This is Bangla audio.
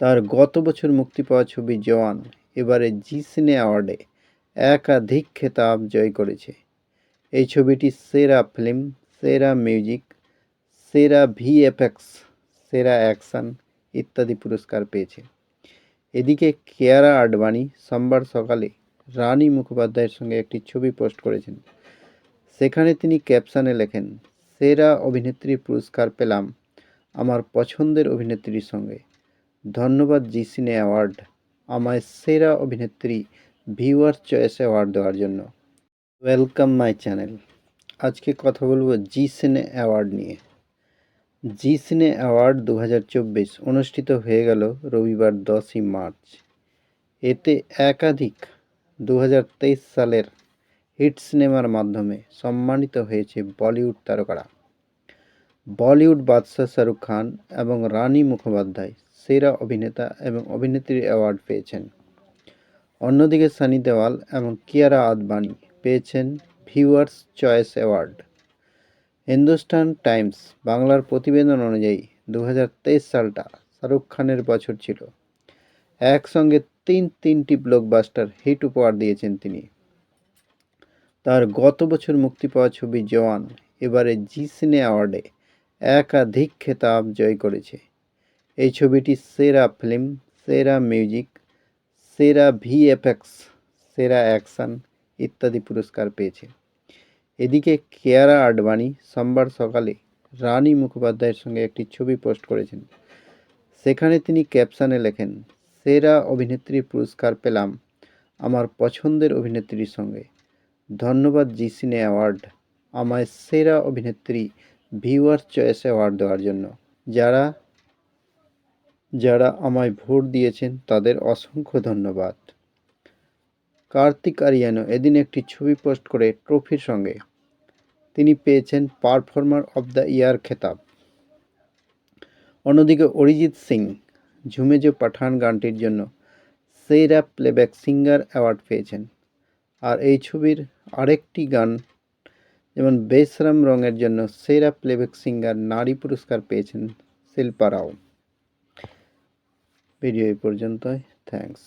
তার গত বছর মুক্তি পাওয়া ছবি জওয়ান, এবারে জি সিনে অ্যাওয়ার্ডে একাধিক খেতাব জয় করেছে। এই ছবিটি সেরা ফিল্ম, সেরা মিউজিক, সেরা ভিএফএক্স, সেরা অ্যাকশন ইত্যাদি পুরস্কার পেয়েছে। এদিকে কেয়ারা আডবাণী সোমবার সকালে রানী মুখোপাধ্যায়ের সঙ্গে একটি ছবি পোস্ট করেছেন। সেখানে তিনি ক্যাপশনে লেখেন, সেরা অভিনেত্রী পুরস্কার পেলাম আমার পছন্দের অভিনেত্রীর সঙ্গে। ধন্যবাদ জি সিনে অ্যাওয়ার্ড, আমায় সেরা অভিনেত্রী ভিউয়ার চয়েস অ্যাওয়ার্ড দেওয়ার জন্য। Welcome my channel. আজকে কথা বলব জি সিনে অ্যাওয়ার্ড নিয়ে। জি সিনে অ্যাওয়ার্ড দু হাজার চব্বিশ অনুষ্ঠিত হয়ে গেল রবিবার দশই মার্চ। এতে একাধিক দু হাজার তেইশ সালের হিট সিনেমার মাধ্যমে সম্মানিত হয়েছে বলিউড তারকারা। বলিউড বাদশাহ শাহরুখ খান এবং রানী মুখোপাধ্যায় সেরা অভিনেতা এবং অভিনেত্রীর অ্যাওয়ার্ড পেয়েছেন। অন্যদিকে সানি দেওয়াল এবং কিয়ারা আদবানি পেয়েছেন viewers choice award. Hindustan Times বাংলার প্রতিবেদন অনুযায়ী দু হাজার তেইশ সালটা শাহরুখ খানের বছর ছিল। একসঙ্গে তিন তিনটি ব্লকবাস্টার হিট উপহার দিয়েছেন তিনি। তার গত বছর মুক্তি পাওয়া ছবি জওয়ান এবারে জি সিনে অ্যাওয়ার্ডে একাধিক খেতাব জয় করেছে। এই ছবিটি সেরা ফিল্ম, সেরা মিউজিক, সেরা ভিএফএক্স, সেরা অ্যাকশন ইত্যাদি পুরস্কার পেয়েছে। এদিকে কেয়ারা আডবাণী সোমবার সকালে রানী মুখোপাধ্যায়ের সঙ্গে একটি ছবি পোস্ট করেছেন। সেখানে তিনি ক্যাপশানে লেখেন, সেরা অভিনেত্রী পুরস্কার পেলাম আমার পছন্দের অভিনেত্রীর সঙ্গে। ধন্যবাদ জি সিনে অ্যাওয়ার্ড, আমায় সেরা অভিনেত্রী ভিউয়ার চয়েস অ্যাওয়ার্ড দেওয়ার জন্য। যারা যারা আমায় ভোট দিয়েছেন তাদের অসংখ্য ধন্যবাদ। কার্তিক আরিয়ানো এদিন একটি ছবি পোস্ট করে ট্রফির সঙ্গে। তিনি পেয়েছেন পারফর্মার অব দ্য ইয়ার খেতাব। অন্যদিকে অরিজিৎ সিং, ঝুমেজো পাঠান গানটির জন্য সেরা প্লেব্যাক সিঙ্গার অ্যাওয়ার্ড পেয়েছেন। আর এই ছবির আরেকটি গান, যেমন বেসরাম রঙের জন্য সেরা প্লেব্যাক সিঙ্গার নারী পুরস্কার পেয়েছেন শিল্পা রাও। ভিডিও এই পর্যন্তই। থ্যাঙ্কস